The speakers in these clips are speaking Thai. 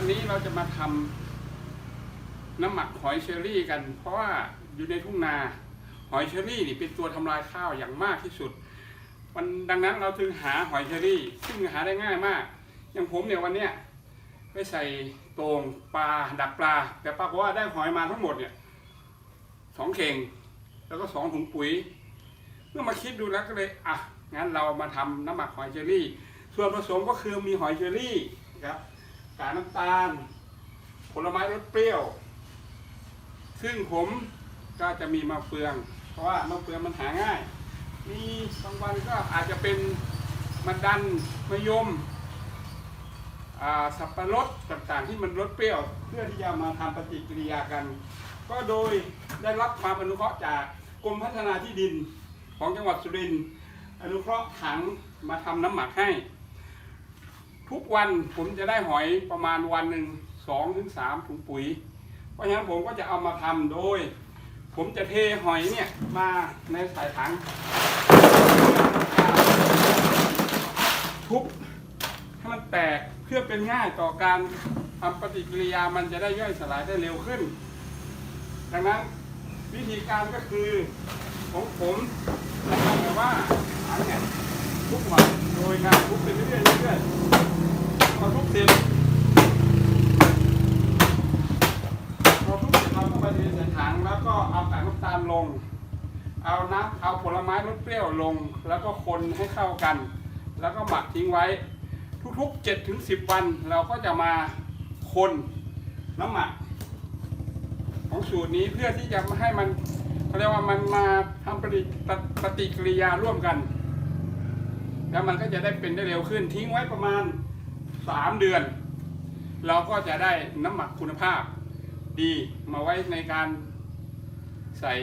วันนี้เราจะมาทำน้ำหมักหอยเชอรี่กัน เพราะว่าอยู่ในทุ่งนาหอยเชอรี่นี่เป็นตัวทำลายข้าวอย่างมากที่สุดมันดังนั้นเราถึงหาหอยเชอรี่ ซึ่งหาได้ง่ายมาก อย่างผมเนี่ยวันเนี้ยไปใส่โตงปลาดักปลา แต่ปรากฏว่าได้หอยมาทั้งหมดเนี่ยสองเข่งแล้วก็สองถุงปุ๋ยเมื่อมาคิดดูแล้วก็เลยอะงั้นเรามาทำน้ำหมักหอยเชอรี่ ส่วนผสมก็คือมีหอยเชอรี่ครับ กากน้ำตาล ผลไม้รสเปรี้ยว ซึ่งผมก็จะมีมะเฟือง เพราะว่ามะเฟืองมันหาง่าย มีบางวันก็อาจจะเป็นมะดันมะยมสับปะรดต่างๆ ที่มันรสเปรี้ยว เพื่อที่จะมาทำปฏิกิริยากัน ก็โดยได้รับความอนุเคราะห์จากกรมพัฒนาที่ดินของจังหวัดสุรินทร์อนุเคราะห์ถังมาทำน้ำหมักให้ ทุกวันผมจะได้หอยประมาณวันหนึ่งสองถึงสามถุงปุ๋ย เพราะฉะนั้นผมก็จะเอามาทำโดย ผมจะเทหอยเนี่ยมาในสายถังทุบให้มันแตกเพื่อเป็นง่ายต่อการทำปฏิกิริยามันจะได้ย่อยสลายได้เร็วขึ้น ดังนั้นวิธีการก็คือของผมจะทำแบบว่าถังเนี่ยทุบหอยโดยการทุบไปเรื่อยๆ พอทุบเสร็จพอทุบเสร็จเราก็ไปเทใส่ถังแล้วก็เอากากน้ำตาลลง เอาน้ำเอาผลไม้รสเปรี้ยวลง แล้วก็คนให้เข้ากัน แล้วก็หมักทิ้งไว้ ทุกๆ7ถึง10 วัน เราก็จะมาคนน้ำหมัก ของสูตรนี้เพื่อที่จะม่ให้มันเขาเรียกว่ามันมาทำปฏิปฏิกิริยาร่วมกัน แล้วมันก็จะได้เป็นได้เร็วขึ้นทิ้งไว้ประมาณ 3 เดือน เราก็จะได้น้ำหมักคุณภาพดีมาไว้ในการใส่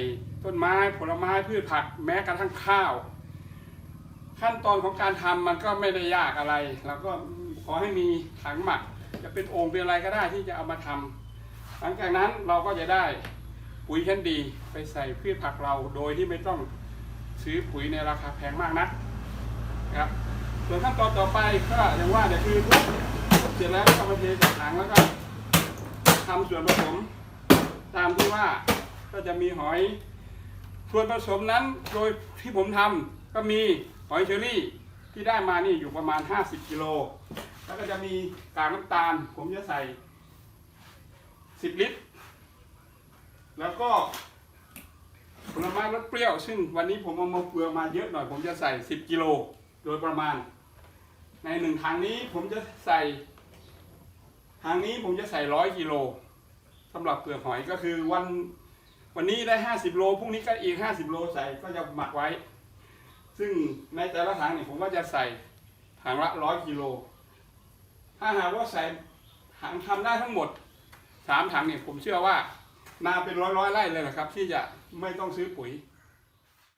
ต้นไม้ผลไม้พืชผักแม้กระทั่งข้าว ขั้นตอนของการทำมันก็ไม่ได้ยากอะไรเราก็ขอให้มีถังหมัก จะเป็นโอ่งเป็นอะไรก็ได้ที่จะเอามาทำหลังจากนั้นเราก็จะได้ปุ๋ยชั้นดีไปใส่พืชผักเราโดยที่ไม่ต้องซื้อปุ๋ยในราคาแพงมากนักนะครับ ส่วนขั้นตอนต่อไปก็อย่างว่าเดี๋ยวคือเสร็จแล้วก็มาเทใส่ถังแล้วก็ทำส่วนผสม ตามที่ว่าก็จะมีหอยส่วนผสมนั้นโดยที่ผมทำก็มีหอยเชอรี่ที่ได้มานี่อยู่ประมาณ 50กิโลแล้วก็จะมีกากน้ำตาล ผมจะใส่ 10 ลิตร แล้วก็ผลไม้รสเปรี้ยว ซึ่งวันนี้ผมเอามาเปลือกมาเยอะหน่อย ผมจะใส่ 10 กิโลโดยประมาณ ในหนึ่งถังนี้ผมจะใส่ถังนี้ผมจะใส่ร้อยกิโลสำหรับเปลือกหอยก็คือวันวันนี้ได้50โลพรุ่งนี้ก็อีก50โลใส่ก็จะหมักไว้ ซึ่งในแต่ละถังเนี่ยผมก็จะใส่ถังละร้อยกิโลถ้าหากว่าใส่ถังทำได้ทั้งหมดสามถังเนี่ยผมเชื่อว่านาเป็นร้อยร้อยไร่เลยนะครับ ที่จะไม่ต้องซื้อปุ๋ย